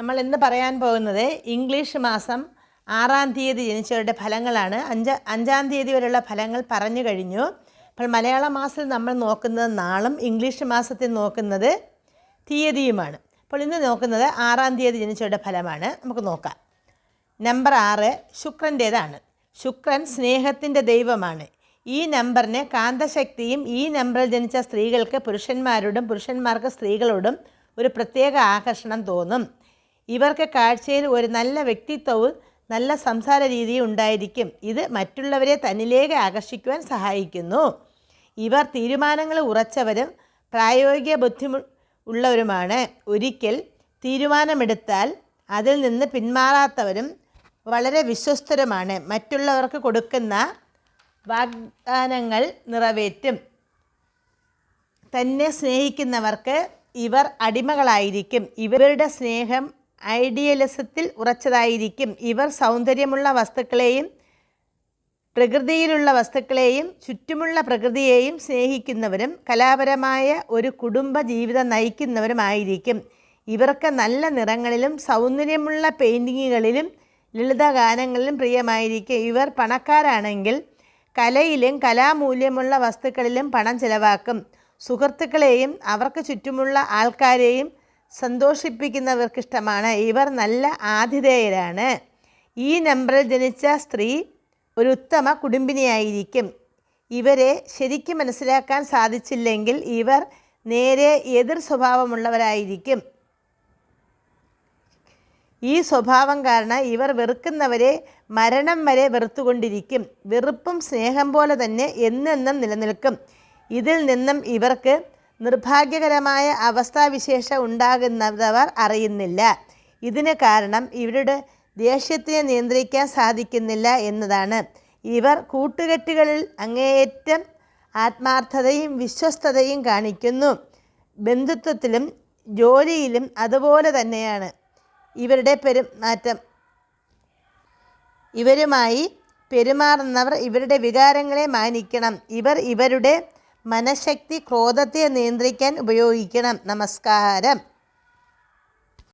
നമ്മൾ ഇന്ന് പറയാൻ പോകുന്നത് ഇംഗ്ലീഷ് മാസം ആറാം തീയതി ജനിച്ചവരുടെ ഫലങ്ങളാണ്. അഞ്ച അഞ്ചാം തീയതി വരെയുള്ള ഫലങ്ങൾ പറഞ്ഞു കഴിഞ്ഞു. അപ്പോൾ മലയാള മാസത്തിൽ നമ്മൾ നോക്കുന്നത് നാളും ഇംഗ്ലീഷ് മാസത്തിൽ നോക്കുന്നത് തീയതിയുമാണ്. അപ്പോൾ ഇന്ന് നോക്കുന്നത് ആറാം തീയതി ജനിച്ചവരുടെ ഫലമാണ്. നമുക്ക് നോക്കാം. നമ്പർ ആറ് ശുക്രന്റേതാണ്. ശുക്രൻ സ്നേഹത്തിന്റെ ദൈവമാണ്. ഈ നമ്പറിന് കാന്തശക്തിയും ഈ നമ്പറിൽ ജനിച്ച സ്ത്രീകൾക്ക് പുരുഷന്മാരോടും പുരുഷന്മാർക്ക് സ്ത്രീകളോടും ഒരു പ്രത്യേക ആകർഷണം തോന്നും. ഇവർക്ക് കാഴ്ചയിൽ ഒരു നല്ല വ്യക്തിത്വവും നല്ല സംസാര രീതിയും ഉണ്ടായിരിക്കും. ഇത് മറ്റുള്ളവരെ തന്നിലേക്ക് ആകർഷിക്കുവാൻ സഹായിക്കുന്നു. ഇവർ തീരുമാനങ്ങൾ ഉറച്ചവരും പ്രായോഗിക ബുദ്ധി ഉള്ളവരുമാണ്. ഒരിക്കൽ തീരുമാനമെടുത്താൽ അതിൽ നിന്ന് പിന്മാറാത്തവരും വളരെ വിശ്വസ്തരുമാണ്. മറ്റുള്ളവർക്ക് കൊടുക്കുന്ന വാഗ്ദാനങ്ങൾ നിറവേറ്റും. തന്നെ സ്നേഹിക്കുന്നവർക്ക് ഇവർ അടിമകളായിരിക്കും. ഇവരുടെ സ്നേഹം ഐഡിയലിസത്തിൽ ഉറച്ചതായിരിക്കും. ഇവർ സൗന്ദര്യമുള്ള വസ്തുക്കളെയും പ്രകൃതിയിലുള്ള വസ്തുക്കളെയും ചുറ്റുമുള്ള പ്രകൃതിയെയും സ്നേഹിക്കുന്നവരും കലാപരമായ ഒരു കുടുംബ ജീവിതം നയിക്കുന്നവരുമായിരിക്കും. ഇവർക്ക് നല്ല നിറങ്ങളിലും സൗന്ദര്യമുള്ള പെയിന്റിങ്ങുകളിലും ലളിതഗാനങ്ങളിലും പ്രിയമായിരിക്കും. ഇവർ പണക്കാരാണെങ്കിൽ കലയിലും കലാമൂല്യമുള്ള വസ്തുക്കളിലും പണം ചിലവാക്കും. സുഹൃത്തുക്കളെയും അവർക്ക് ചുറ്റുമുള്ള ആൾക്കാരെയും സന്തോഷിപ്പിക്കുന്നവർക്കിഷ്ടമാണ്. ഇവർ നല്ല ആതിഥേയരാണ്. ഈ നമ്പറിൽ ജനിച്ച സ്ത്രീ ഒരു ഉത്തമ കുടുംബിനിയായിരിക്കും. ഇവരെ ശരിക്കും മനസ്സിലാക്കാൻ സാധിച്ചില്ലെങ്കിൽ ഇവർ നേരെ എതിർ സ്വഭാവമുള്ളവരായിരിക്കും. ഈ സ്വഭാവം കാരണം ഇവർ വെറുക്കുന്നവരെ മരണം വരെ വെറുത്തുകൊണ്ടിരിക്കും. വെറുപ്പും സ്നേഹം പോലെ തന്നെ എന്നെന്നും നിലനിൽക്കും. ഇതിൽ നിന്നും ഇവർക്ക് നിർഭാഗ്യകരമായ അവസ്ഥാവിശേഷം ഉണ്ടാകുന്നവർ അറിയുന്നില്ല. ഇതിന് കാരണം ഇവരുടെ ദേഷ്യത്തിനെ നിയന്ത്രിക്കാൻ സാധിക്കുന്നില്ല എന്നതാണ്. ഇവർ കൂട്ടുകെട്ടുകളിൽ അങ്ങേയറ്റം ആത്മാർത്ഥതയും വിശ്വസ്തതയും കാണിക്കുന്നു. ബന്ധുത്വത്തിലും ജോലിയിലും അതുപോലെ തന്നെയാണ് ഇവരുടെ പെരുമാറ്റം. ഇവരുമായി പെരുമാറുന്നവർ ഇവരുടെ വികാരങ്ങളെ മാനിക്കണം. ഇവർ ഇവരുടെ മനഃശക്തി ക്രോധത്തെ നിയന്ത്രിക്കാൻ ഉപയോഗിക്കണം. നമസ്കാരം.